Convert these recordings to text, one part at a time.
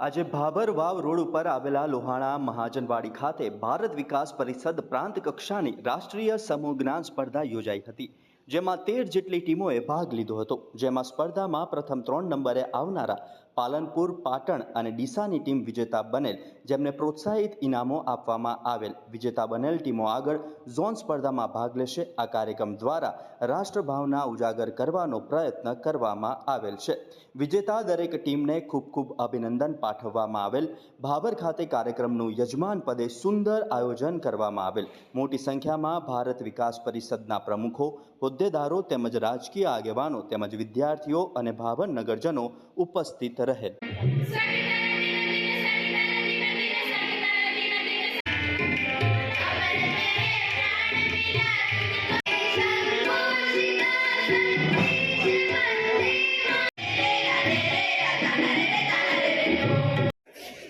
આજે ભાભર વાવ રોડ ઉપર આવેલા લોહાણા મહાજનવાડી ખાતે ભારત વિકાસ પરિષદ પ્રાંત કક્ષાની રાષ્ટ્રીય સમૂહ જ્ઞાન સ્પર્ધા યોજાઈ હતી, જેમાં તેર જેટલી ટીમોએ ભાગ લીધો હતો. જેમાં સ્પર્ધામાં પ્રથમ ત્રણ નંબરે આવનારા પાલનપુર, પાટણ અને ડીસાની ટીમ વિજેતા બનેલ, જેમને પ્રોત્સાહિત ઇનામો આપવામાં આવેલ. વિજેતા બનેલ ટીમો આગળ ઝોન સ્પર્ધામાં ભાગ લેશે. આ કાર્યક્રમ દ્વારા રાષ્ટ્રભાવના ઉજાગર કરવાનો પ્રયત્ન કરવામાં આવેલ છે. વિજેતા દરેક ટીમને ખૂબ ખૂબ અભિનંદન પાઠવવામાં આવેલ. ભાભર ખાતે કાર્યક્રમનું યજમાન પદે સુંદર આયોજન કરવામાં આવેલ. મોટી સંખ્યામાં ભારત વિકાસ પરિષદના પ્રમુખો, હોદ્દેદારો તેમજ રાજકીય આગેવાનો તેમજ વિદ્યાર્થીઓ અને ભાભર નગરજનો ઉપસ્થિત રહેલ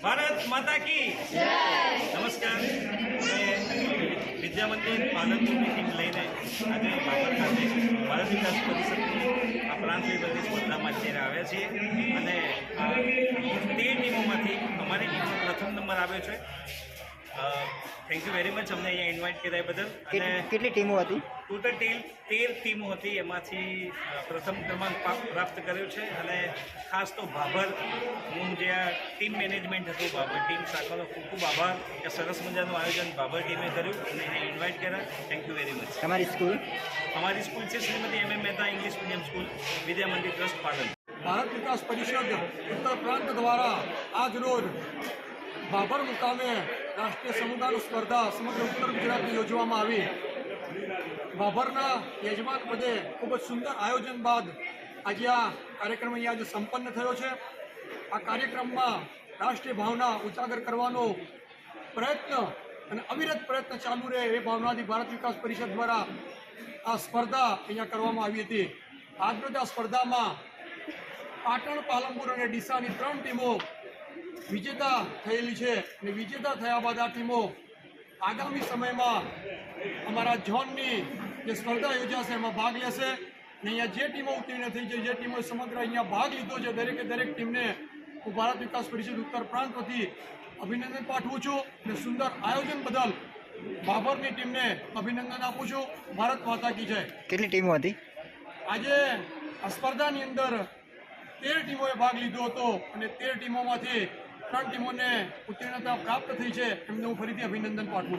ભારત માતા કી નમસ્કાર. મેં વિદ્યામંદિર પાલનપુરની લઈને આજે બાબર ખાતે ભારત વિકાસ પરિષદની પ્રાંત લેવલની સ્પર્ધામાં અત્યારે આવ્યા છીએ અને તે ટીમોમાંથી અમારી ટીમનો પ્રથમ નંબર આવ્યો છે. થેન્ક યુ વેરી મચ અમને અહીંયા ઇન્વાઇટ કર્યા બદલ. અને કેટલી ટીમો હતી? ટોટલ ટીમ તેર ટીમો હતી. એમાંથી પ્રથમ ક્રમાંક પ્રાપ્ત કર્યો છે. અને ખાસ તો ભાભર હું જે આ ટીમ મેનેજમેન્ટ હતું ભાભર ટીમ શાખાનો ખૂબ ખૂબ આભાર કે સરસ મજાનું આયોજન ભાભર ટીમે કર્યું અને એને ઇન્વાઇટ કર્યા. થેન્ક યુ વેરી મચ તમારી સ્કૂલ અમારી સ્કૂલ છે Shrimati M M Mehta English medium school Vidya Mandir trust Patan. Bharat Vikas Parishad Uttar Prant દ્વારા આજ રોજ બાબર મુકામે રાષ્ટ્રીય સમુદાય સ્પર્ધા સમગ્ર ઉત્તર ગુજરાતમાં યોજવામાં આવી. બાબરના યજમાન પદે ખૂબ જ સુંદર આયોજન બાદ આજે આ કાર્યક્રમ અહીંયા આજે સંપન્ન થયો છે. આ કાર્યક્રમમાં રાષ્ટ્રીય ભાવના ઉજાગર કરવાનો પ્રયત્ન અને અવિરત પ્રયત્ન ચાલુ રહે એ ભાવનાથી ભારત વિકાસ પરિષદ દ્વારા આ સ્પર્ધા અહીંયા કરવામાં આવી હતી. આજરોજ આ સ્પર્ધામાં પાટણ, પાલનપુર અને ડીસાની ત્રણ ટીમો વિજેતા થયેલી છે અને વિજેતા થયા બાદ આ ટીમો આગામી સમયમાં અમારા ઝોનની જે સ્પર્ધા યોજાશે એમાં ભાગ લેશે અને અહીંયા જે ટીમો ઉત્તીર્ણ થઈ છે જે ટીમોએ સમગ્ર અહીંયા ભાગ લીધો છે દરેકે દરેક ટીમને હું ભારત વિકાસ પરિષદ ઉત્તર પ્રાંત વતી અભિનંદન પાઠવું છું અને સુંદર આયોજન બદલ બાબરની ટીમને અભિનંદન આપું છું. ભારત માતા કી જય. કેટલી ટીમો હતી? આજે આ સ્પર્ધાની અંદર તેર ટીમોએ ભાગ લીધો હતો અને તેર ટીમોમાંથી ત્રણ ટીમોને ઉત્તીર્ણતા પ્રાપ્ત થઈ છે. એમને હું ફરીથી અભિનંદન પાઠવું